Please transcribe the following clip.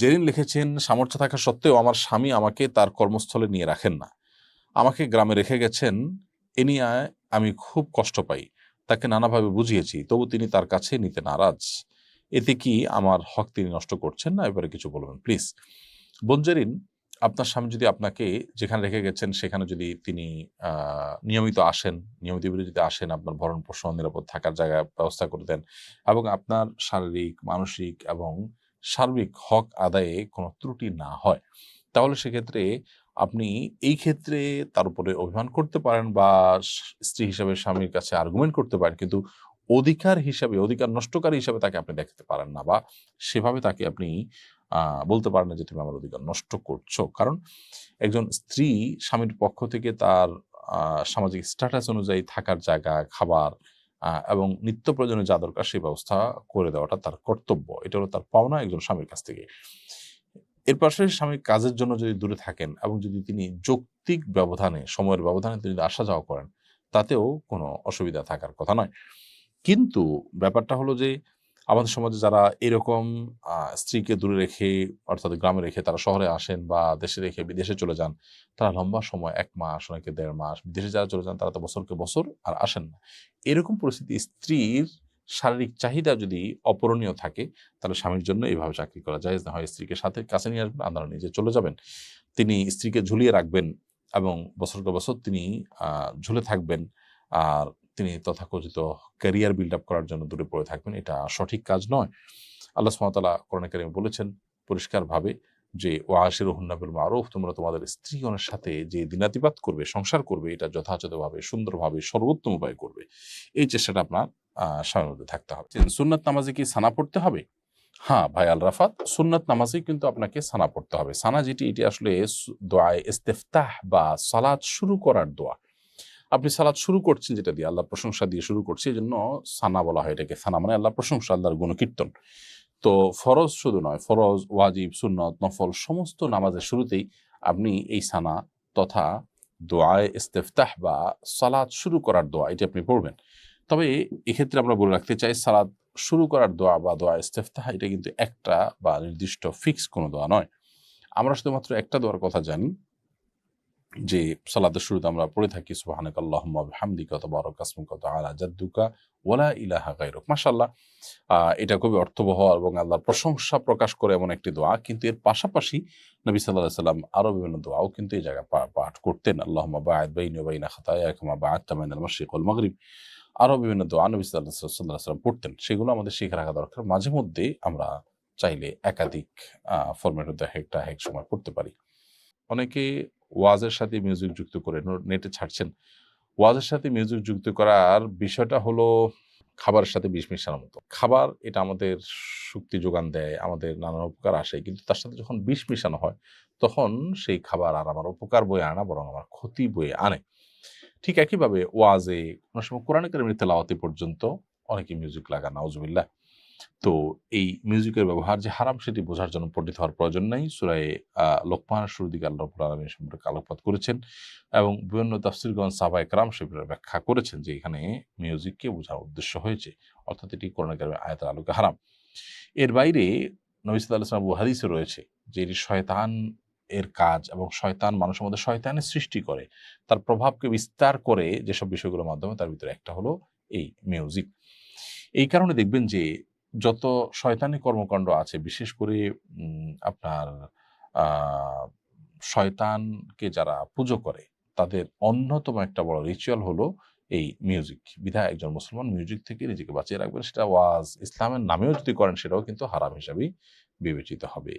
জেরিন লিখেছেন, সামর্থ্য থাকা সত্ত্বেও আমার স্বামী আমাকে তার কর্মস্থলে নিয়ে রাখেন না। আমাকে গ্রামে রেখে গেছেন, এ নিয়ে আমি খুব কষ্ট পাই। তাকে নানাভাবে বুঝিয়েছি, তবু তিনি তার কাছে নিতে নারাজ। এতে কি আমার হক তিনি নষ্ট করছেন না? এবারে কিছু বলবেন, প্লিজ। বঞ্জারিন আপনার স্বামী যদি আপনাকে যেখানে রেখে গেছেন, সেখানে যদি তিনি নিয়মিত আসেন, নিয়মিত যদি আসেন, আপনার ভরণ পোষণ নিরাপদ থাকার জায়গা ব্যবস্থা করে দেন, এবং আপনার শারীরিক, মানসিক এবং সার্বিক হক আদায়ে কোনো ত্রুটি না হয়। তাহলে সেক্ষেত্রে আপনি এই ক্ষেত্রে তার উপরে অভিমান করতে পারেন বা স্ত্রী হিসাবে স্বামীর কাছে আর্গুমেন্ট করতে পারেন। কিন্তু অধিকার হিসাবে, অধিকার নষ্টকারী হিসাবে তাকে আপনি দেখতে পারেন না বা সেভাবে তাকে আপনি বলতে পারেন না যে, তুমি আমার অধিকার নষ্ট করছ। কারণ একজন স্ত্রী স্বামীর পক্ষ থেকে তার সামাজিক স্ট্যাটাস অনুযায়ী থাকার জায়গা, খাবার এবং নিত্য প্রয়োজনে যা দরকার সেই ব্যবস্থা করে দেওয়াটা তার কর্তব্য। এটা হলো তার পাওনা একজন স্বামীর কাছ থেকে। এর পাশাপাশি স্বামী কাজের জন্য যদি দূরে থাকেন এবং যদি তিনি যৌক্তিক ব্যবধানে, সময়ের ব্যবধানে তিনি আসা যাওয়া করেন, তাতেও কোনো অসুবিধা থাকার কথা নয়। কিন্তু ব্যাপারটা হলো যে আমাদের সমাজে যারা এরকম স্ত্রীকে দূরে রেখে, অর্থাৎ গ্রামে রেখে তারা শহরে আসেন বা দেশে রেখে বিদেশে চলে যান, তারা লম্বা সময়, এক মাস, অনেকে দেড় মাস, বিদেশে যারা চলে যান তারা তো বছরকে বছর আর আসেন না। এরকম পরিস্থিতি স্ত্রীর শারীরিক চাহিদা যদি অপূরণীয় থাকে, তাহলে স্বামীর জন্য এইভাবে চাকরি করা যায়। না হয় স্ত্রীকে সাথে কাছে নিয়ে আসবেন আন্দারা নিজে চলে যাবেন। তিনি স্ত্রীকে ঝুলিয়ে রাখবেন এবং বছরকে বছর তিনি ঝুলে থাকবেন। আর তিনি তথাকথিত ক্যারিয়ার বিল্ড আপ করার জন্য দূরে পড়ে থাকবেন, এটা সঠিক কাজ নয়। আল্লাহ সুমতালা কোরআন কারিমে বলেছেন পরিষ্কারভাবে যে ও আশির হুন্নাবিল মারুফ তোমরা তোমাদের স্ত্রীগণের সাথে যে দিনাতিপাত করবে, সংসার করবে, এটা যথাযথভাবে, সুন্দরভাবে সর্বোত্তম উপায় করবে। এই চেষ্টাটা আপনার স্বামীর মধ্যে থাকতে হবে। সুন্নাত নামাজে কি সানা পড়তে হবে? হ্যাঁ ভাই, আল রাফাত, সুন্নাত নামাজে কিন্তু আপনাকে সানা পড়তে হবে। সানা যেটি, এটি আসলে দোয়ায় ইস্তেফতাহ বা সালাদ শুরু করার দোয়া। আপনি সালাদ শুরু করছেন যেটা দিয়ে আল্লাহ প্রশংসা দিয়ে শুরু করছে এই জন্য সানা বলা হয় এটাকে, সানা মানে আল্লাহ প্রশংসা, আল্লাহর গুণকীর্তন। তো ফরজ শুধু নয়, ফরজ, ওয়াজিব, সুন্নত, নফল, সমস্ত নামাজের শুরুতেই আপনি এই সানা তথা দোয়ায় ইস্তেফতাহ বা সালাদ শুরু করার দোয়া, এটি আপনি পড়বেন। তবে এক্ষেত্রে আমরা বলে রাখতে চাই, সালাদ শুরু করার দোয়া বা দোয়া ইস্তেফতাহ, এটা কিন্তু একটা বা নির্দিষ্ট ফিক্স কোনো দোয়া নয়। আমরা শুধুমাত্র একটা দোয়ার কথা জানি যে সালাদের শুরুতে আমরা পড়ে থাকি সুবহানাক তাবারাক আসমুকা ওয়া তাআলা জাদ্দুকা ওয়ালা ইলাহা গায়রুক। মাশাআল্লাহ আহ, এটা খুবই অর্থবহ এবং আল্লাহর প্রশংসা প্রকাশ করে এমন একটি দোয়া। কিন্তু এর পাশাপাশি নবী আলাইহি সাল্লাম আরও বিভিন্ন দোয়াও কিন্তু এই জায়গায় পাঠ করতেন। আল্লাহুম্মা বা'আদ বাইনি ওয়া বাইনা খাতায়া কামা বা'আদতা বাইনাল মাশরিক ওয়াল মাগরিব। আরও বিভিন্ন দোয়া নবী সাল্লাল্লাহু আলাইহি সাল্লাম পড়তেন। সেগুলো আমাদের শিখে রাখা দরকার। মাঝে মধ্যে আমরা চাইলে একাধিক ফরম্যাটের মধ্যে একটা এক সময় পড়তে পারি। অনেকে ওয়াজের সাথে মিউজিক যুক্ত করে নেটে ছাড়ছেন। ওয়াজের সাথে মিউজিক যুক্ত করার বিষয়টা হলো খাবারের সাথে বিষ মিশানোর মতো। খাবার এটা আমাদের শক্তি যোগান দেয়, আমাদের নানান উপকার আসে, কিন্তু তার সাথে যখন বিষ মিশানো হয়, তখন সেই খাবার আর আমার উপকার বয়ে আনা বরং আমার ক্ষতি বয়ে আনে। ঠিক একইভাবে ওয়াজে কোনো সময় কোরআন কারিমের তেলাওয়াতে পর্যন্ত অনেকে মিউজিক লাগান, নাউজুবিল্লাহ। তো এই মিউজিকের ব্যবহার যে হারাম সেটি বোঝার জন্য পণ্ডিত হওয়ার প্রয়োজন নাই। সুরায় লোকমানের শুরু দিকে আল্লাহ আলামিন সম্পর্কে আলোকপাত করেছেন এবং বিভিন্ন তাফসিরগণ সাবা একরাম সেগুলোর ব্যাখ্যা করেছেন যে এখানে মিউজিককে বোঝার উদ্দেশ্য হয়েছে। অর্থাৎ এটি কোরআন কারিমের আয়াতের আলোকে হারাম। এর বাইরে নবী সাল্লাল্লাহু আলাইহি ওয়াসাল্লাম হাদিসে রয়েছে যে এটি শয়তান এর কাজ এবং শয়তান মানুষের মধ্যে শয়তানের সৃষ্টি করে। তার প্রভাবকে বিস্তার করে যেসব বিষয়গুলোর মাধ্যমে তার ভিতরে একটা হলো এই মিউজিক। এই কারণে দেখবেন যে যত শয়তানি কর্মকাণ্ড আছে, বিশেষ করে আপনার শয়তানকে যারা পুজো করে, তাদের অন্যতম একটা বড় রিচুয়াল হলো এই মিউজিক বিধায় একজন মুসলমান মিউজিক থেকে নিজেকে বাঁচিয়ে রাখবেন, সেটা ওয়াজ ইসলামের নামেও যদি করেন, সেটাও কিন্তু হারাম হিসাবেই বিবেচিত হবে।